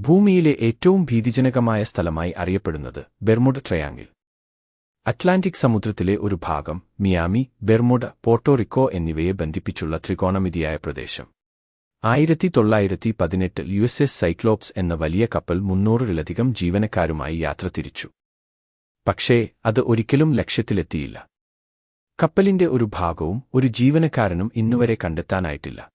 ഭൂമിയിലെ ഏറ്റവും ഭീതിജനകമായ സ്ഥലമായി അറിയപ്പെടുന്നത് ബെർമുഡ ട്രയാങ്കിൾ അറ്റ്ലാന്റിക് സമുദ്രത്തിലെ ഒരു ഭാഗം മിയാമി ബെർമുഡ പോർട്ടോറിക്കോ എന്നിവയെ ബന്ധിപ്പിച്ചുള്ള ത്രികോണമിതിയായ പ്രദേശം. ആയിരത്തി തൊള്ളായിരത്തി പതിനെട്ടിൽ യു എസ് എസ് സൈക്ലോപ്സ് എന്ന വലിയ കപ്പൽ മുന്നൂറിലധികം ജീവനക്കാരുമായി യാത്ര തിരിച്ചു. പക്ഷേ അത് ഒരിക്കലും ലക്ഷ്യത്തിലെത്തിയില്ല. കപ്പലിന്റെ ഒരു ഭാഗവും ഒരു ജീവനക്കാരനും ഇന്നുവരെ കണ്ടെത്താനായിട്ടില്ല.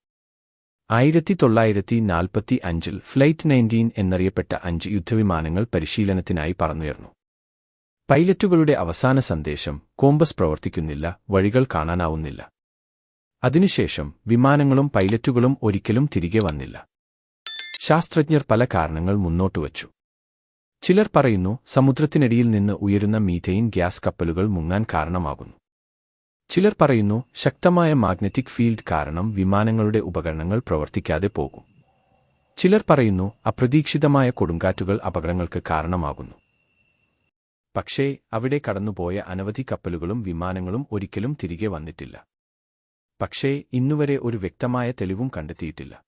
ആയിരത്തി തൊള്ളായിരത്തി നാൽപ്പത്തി അഞ്ചിൽ ഫ്ലൈറ്റ് നയന്റീൻ എന്നറിയപ്പെട്ട അഞ്ച് യുദ്ധവിമാനങ്ങൾ പരിശീലനത്തിനായി പറന്നുയർന്നു. പൈലറ്റുകളുടെ അവസാന സന്ദേശം കോമ്പസ് പ്രവർത്തിക്കുന്നില്ല വഴികൾ കാണാനാവുന്നില്ല. അതിനുശേഷം വിമാനങ്ങളും പൈലറ്റുകളും ഒരിക്കലും തിരികെ വന്നില്ല. ശാസ്ത്രജ്ഞർ പല കാരണങ്ങൾ മുന്നോട്ടുവച്ചു ചിലർ പറയുന്നു സമുദ്രത്തിനടിയിൽ നിന്ന് ഉയരുന്ന മീഥെയിൻ ഗ്യാസ് കപ്പലുകൾ മുങ്ങാൻ കാരണമാകുന്നു. ചിലർ പറയുന്നു ശക്തമായ മാഗ്നറ്റിക് ഫീൽഡ് കാരണം വിമാനങ്ങളുടെ ഉപകരണങ്ങൾ പ്രവർത്തിക്കാതെ പോകും. ചിലർ പറയുന്നു അപ്രതീക്ഷിതമായ കൊടുങ്കാറ്റുകൾ അപകടങ്ങൾക്ക് കാരണമാകുന്നു. പക്ഷേ അവിടെ കടന്നുപോയ അനവധി കപ്പലുകളും വിമാനങ്ങളും ഒരിക്കലും തിരികെ വന്നിട്ടില്ല. പക്ഷേ ഇന്നുവരെ ഒരു വ്യക്തമായ തെളിവും കണ്ടെത്തിയിട്ടില്ല.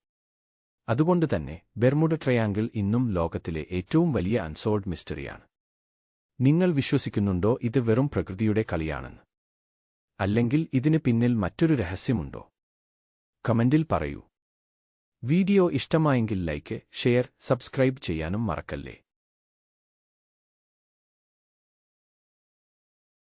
അതുകൊണ്ട് തന്നെ ബെർമുഡ ട്രയാങ്കിൾ ഇന്നും ലോകത്തിലെ ഏറ്റവും വലിയ അൺസോൾഡ് മിസ്റ്ററിയാണ്. നിങ്ങൾ വിശ്വസിക്കുന്നുണ്ടോ ഇത് വെറും പ്രകൃതിയുടെ കളിയാണെന്ന്? അല്ലെങ്കിൽ ഇതിന് പിന്നിൽ മറ്റൊരു രഹസ്യമുണ്ടോ? കമന്റിൽ പറയൂ. വീഡിയോ ഇഷ്ടമായെങ്കിൽ ലൈക്ക് ഷെയർ സബ്സ്ക്രൈബ് ചെയ്യാനും മറക്കല്ലേ?